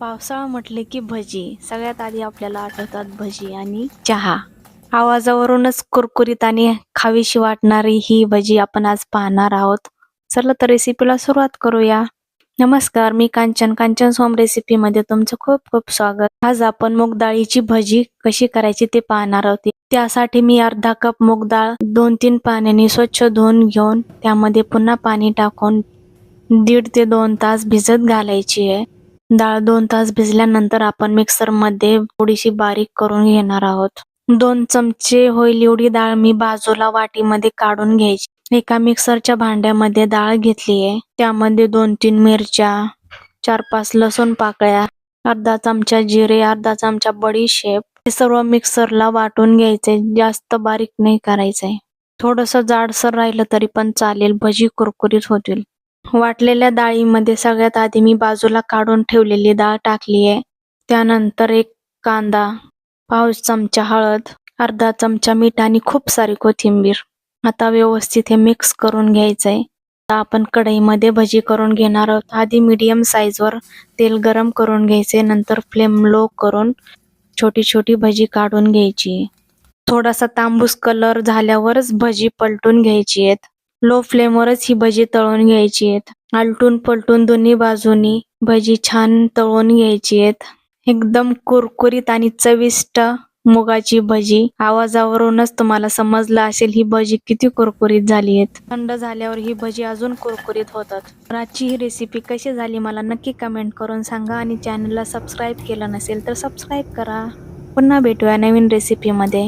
पावसाळा म्हटले की भजी. सगळ्यात आधी आपल्याला आठवतात भजी आणि चहा. आवाजावरूनच कुरकुरीत आणि खावीशी वाटणारी ही भजी आपण आज पाहणार आहोत. चला तर रेसिपीला सुरुवात करूया. नमस्कार मी कांचन. कांचन सोम रेसिपी मध्ये तुमचं खूप खूप स्वागत. आज आपण मूग डाळीची भजी कशी करायची ते पाहणार आहोत. त्यासाठी मी अर्धा कप मूग डाळ दोन तीन पाण्याने स्वच्छ धुवून घेऊन त्यामध्ये पुन्हा पाणी टाकून दीड ते दोन तास भिजत घालायची आहे. डाळ दोन तास भिजल्यानंतर आपण मिक्सरमध्ये थोडीशी बारीक करून घेणार आहोत. दोन चमचे होईल एवढी डाळ मी बाजूला वाटीमध्ये काढून घ्यायची. एका मिक्सरच्या भांड्यामध्ये डाळ घेतली आहे. त्यामध्ये दोन तीन मिरच्या चार पाच लसूण पाकळ्या अर्धा चमचा जिरे अर्धा चमचा बडीशेप हे सर्व मिक्सरला वाटून घ्यायचे. जास्त बारीक नाही करायचंय. थोडस जाडसर राहिलं तरी पण चालेल. भजी कुरकुरीत होतील. वाटलेल्या डाळीमध्ये सगळ्यात आधी मी बाजूला काढून ठेवलेली डाळ टाकली आहे. त्यानंतर एक कांदा पाव चमचा हळद अर्धा चमचा मीठ आणि खूप सारी कोथिंबीर. आता व्यवस्थित हे मिक्स करून घ्यायचंय. आता आपण कढईमध्ये भजी करून घेणार आहोत. आधी मीडियम साईजवर तेल गरम करून घ्यायचे नंतर फ्लेम लो करून छोटी छोटी भजी काढून घ्यायची. थोडासा तांबूस कलर झाल्यावरच भजी पलटून घ्यायची आहेत. लो फ्लेमवरच ही भजी तळून घ्यायची आहेत. आलटून पलटून दोन्ही बाजूनी भजी छान तळून घ्यायची आहेत. एकदम कुरकुरीत आणि चविष्ट मुगाची भजी. आवाजावरूनच तुम्हाला समजलं असेल ही भजी किती कुरकुरीत झाली आहेत. थंड झाल्यावर ही भजी अजून कुरकुरीत होतात. आजची ही रेसिपी कशी झाली मला नक्की कमेंट करून सांगा आणि चॅनलला सबस्क्राईब केलं नसेल तर सबस्क्राईब करा. पुन्हा भेटूया नवीन रेसिपीमध्ये